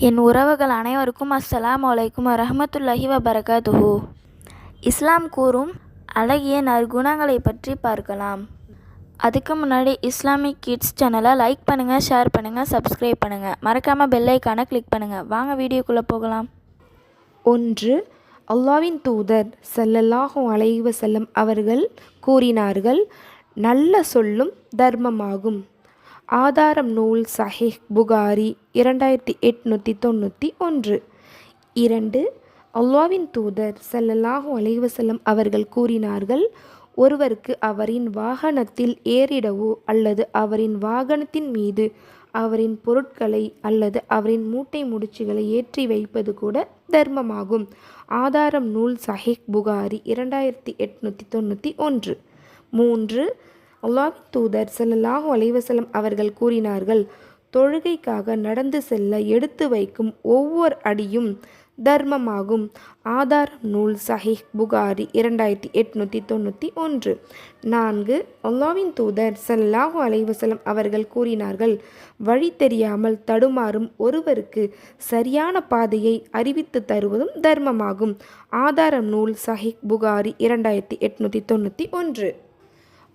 என் உறவுகள் அனைவருக்கும் அஸ்ஸலாமு அலைக்கும் வரஹ்மத்துல்லாஹி வபரகாதுஹு இஸ்லாம் கூறும் அழகிய நற்குணங்களை பற்றி பார்க்கலாம். அதுக்கு முன்னாடி இஸ்லாமிக் கிட்ஸ் சேனலை லைக் பண்ணுங்கள் ஷேர் பண்ணுங்கள் சப்ஸ்கிரைப் பண்ணுங்கள் மறக்காமல் பெல்லைக்கான கிளிக் பண்ணுங்கள் வாங்க வீடியோக்குள்ளே போகலாம். ஒன்று அல்லாவின் தூதர் ஸல்லல்லாஹு அலைஹி செல்லும் அவர்கள் கூறினார்கள் நல்ல சொல்லும் தர்மமாகும். ஆதாரம் நூல் சஹீஹ் புகாரி இரண்டாயிரத்தி எட்நூற்றி தொண்ணூற்றி ஒன்று. இரண்டு அல்லாவின் தூதர் ஸல்லல்லாஹு அலைஹி அவர்கள் கூறினார்கள் ஒருவருக்கு அவரின் வாகனத்தில் ஏறிடவோ அல்லது அவரின் வாகனத்தின் மீது அவரின் பொருட்களை அல்லது அவரின் மூட்டை முடிச்சுகளை ஏற்றி வைப்பது கூட தர்மமாகும். ஆதாரம் நூல் சஹேக் புகாரி இரண்டாயிரத்தி எட்நூற்றி தொண்ணூற்றி ஒன்று. மூன்று அல்லாஹ்வின் தூதர் ஸல்லல்லாஹு அலைவசலம் அவர்கள் கூறினார்கள் தொழுகைக்காக நடந்து செல்ல எடுத்து வைக்கும் ஒவ்வொரு அடியும் தர்மமாகும். ஆதாரம் நூல் சஹிஹ் புகாரி இரண்டாயிரத்தி எட்நூற்றி தொண்ணூற்றி ஒன்று. நான்கு அல்லாவின் தூதர் ஸல்லல்லாஹு அலைவசலம் அவர்கள் கூறினார்கள் வழி தெரியாமல் தடுமாறும் ஒருவருக்கு சரியான பாதையை அறிவித்து தருவதும் தர்மமாகும். ஆதாரம் நூல் சஹிஹ் புகாரி இரண்டாயிரத்தி எட்நூற்றி தொண்ணூற்றி ஒன்று.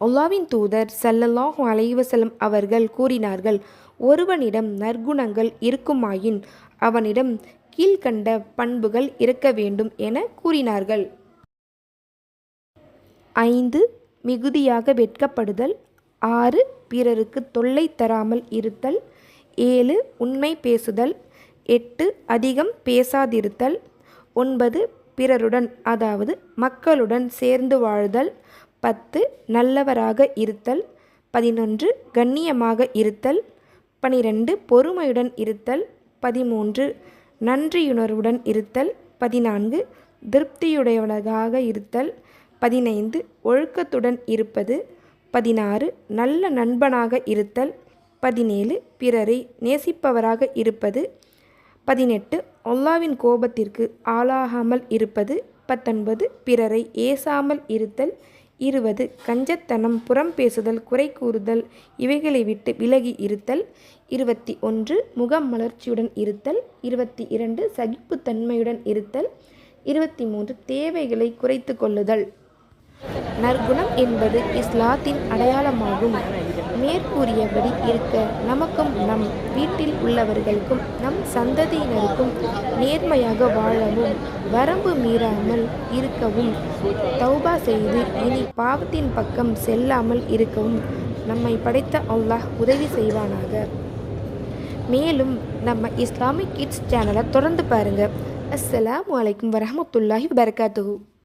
அல்லாவின் தூதர் சல்லல்லாஹு அலைவசலம் அவர்கள் கூறினார்கள் ஒருவனிடம் நற்குணங்கள் இருக்குமாயின் அவனிடம் கீழ்கண்ட பண்புகள் இருக்க வேண்டும் என கூறினார்கள். ஐந்து மிகுதியாக வெட்கப்படுதல். ஆறு பிறருக்கு தொல்லை தராமல் இருத்தல். ஏழு உண்மை பேசுதல். எட்டு அதிகம் பேசாதிருத்தல். ஒன்பது பிறருடன் அதாவது மக்களுடன் சேர்ந்து வாழ்தல். பத்து நல்லவராக இருத்தல். பதினொன்று கண்ணியமாக இருத்தல். பனிரெண்டு பொறுமையுடன் இருத்தல். பதிமூன்று நன்றியுணர்வுடன் இருத்தல். பதினான்கு திருப்தியுடையவனாக இருத்தல். பதினைந்து ஒழுக்கத்துடன் இருப்பது. பதினாறு நல்ல நண்பனாக இருத்தல். பதினேழு பிறரை நேசிப்பவராக இருப்பது. பதினெட்டு அல்லாவின் கோபத்திற்கு ஆளாகாமல் இருப்பது. பத்தொன்பது பிறரை ஏசாமல் இருத்தல். இருபது கஞ்சத்தனம் புறம் பேசுதல் குறை கூறுதல் இவைகளை விட்டு விலகி இருத்தல். இருபத்தி ஒன்று முகம் மலர்ச்சியுடன் இருத்தல். இருபத்தி இரண்டு சகிப்புத்தன்மையுடன் இருத்தல். இருபத்தி மூன்று தேவைகளை குறைத்து கொள்ளுதல். நற்குணம் என்பது இஸ்லாத்தின் அடையாளமாகும். மேற்கூறியபடி இருக்க நமக்கும் நம் வீட்டில் உள்ளவர்களுக்கும் நம் சந்ததியினருக்கும் நேர்மையாக வாழவும் வரம்பு மீறாமல் இருக்கவும் தௌபா செய்து இனி பாவத்தின் பக்கம் செல்லாமல் இருக்கவும் நம்மை படைத்த அல்லாஹ் உதவி செய்வானாக. மேலும் நம்ம இஸ்லாமிக் கிட்ஸ் சேனலை தொடர்ந்து பாருங்கள் அஸ்ஸலாம் வலைக்கம் வரமத்துல்லாஹி வபரகாத்துஹு.